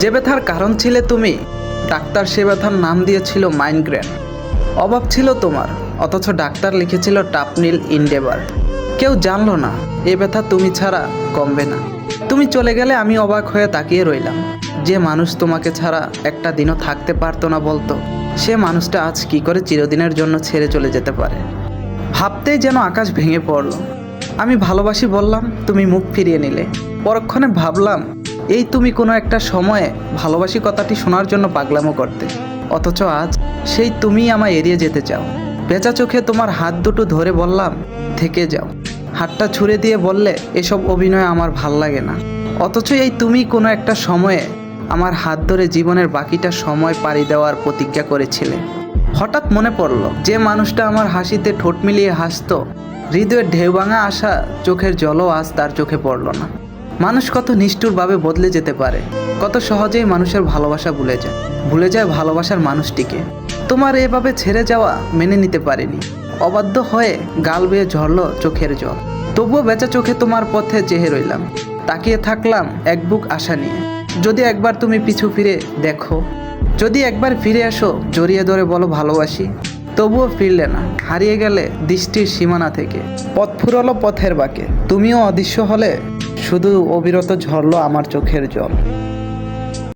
যে ব্যথার কারণ ছিলে তুমি, ডাক্তার সে ব্যথার নাম দিয়েছিল মাইনগ্রেন। অভাব ছিল তোমার, অথচ ডাক্তার লিখেছিল টাপনিল ইনডেভার কেউ জানলো না, এ ব্যথা তুমি ছাড়া কমবে না। তুমি চলে গেলে আমি অবাক হয়ে তাকিয়ে রইলাম। যে মানুষ তোমাকে ছাড়া একটা দিনও থাকতে পারতো না বলতো, সে মানুষটা আজ কি করে চিরদিনের জন্য ছেড়ে চলে যেতে পারে? ভাবতেই যেন আকাশ ভেঙে পড়ল। আমি ভালোবাসি বললাম, তুমি মুখ ফিরিয়ে নিলে। পরক্ষণে ভাবলাম এই তুমি কোনো একটা সময়ে ভালোবাসি কথাটি শোনার জন্য পাগলামো করতে। অথচ আজ সেই তুমি আমায় এড়িয়ে যেতে চাও। বেচা চোখে তোমার হাত দুটো ধরে বললাম, থেকে যাও। হাতটা ছুঁড়ে দিয়ে বললে, এসব অভিনয় আমার ভালো লাগে না। অথচ এই তুমি কোনো একটা সময়ে আমার হাত ধরে জীবনের বাকিটা সময় পাড়ি দেওয়ার প্রতিজ্ঞা করেছিলে। হঠাৎ মনে পড়ল, যে মানুষটা আমার হাসিতে ঠোঁট মিলিয়ে হাসত, হৃদয়ের ঢেউ ভাঙা আসা চোখের জলও আজ তার চোখে পড়ল না। মানুষ কত নিষ্ঠুরভাবে বদলে যেতে পারে, কত সহজেই মানুষের ভালোবাসা ভুলে যায়। ভুলে যায় ভালোবাসার মানুষটিকে। তোমার এভাবে ছেড়ে যাওয়া মেনে নিতে পারিনি। অবাধ্য হয়ে গাল বেয়ে ঝরল চোখের জল। তবুও বেচা চোখে তোমার পথে চেহে রইলাম। তাকিয়ে থাকলাম এক বুক আশা নিয়ে। যদি একবার তুমি পিছু ফিরে দেখো, যদি একবার ফিরে আসো, জড়িয়ে ধরে বলো ভালোবাসি। তবুও ফিরলে না, হারিয়ে গেলে দৃষ্টির সীমানা থেকে। পথ ফুরলো পথের বাঁকে। তুমিও অদৃশ্য হলে শুধু অবিরত ঝরলো আমার চোখের জল।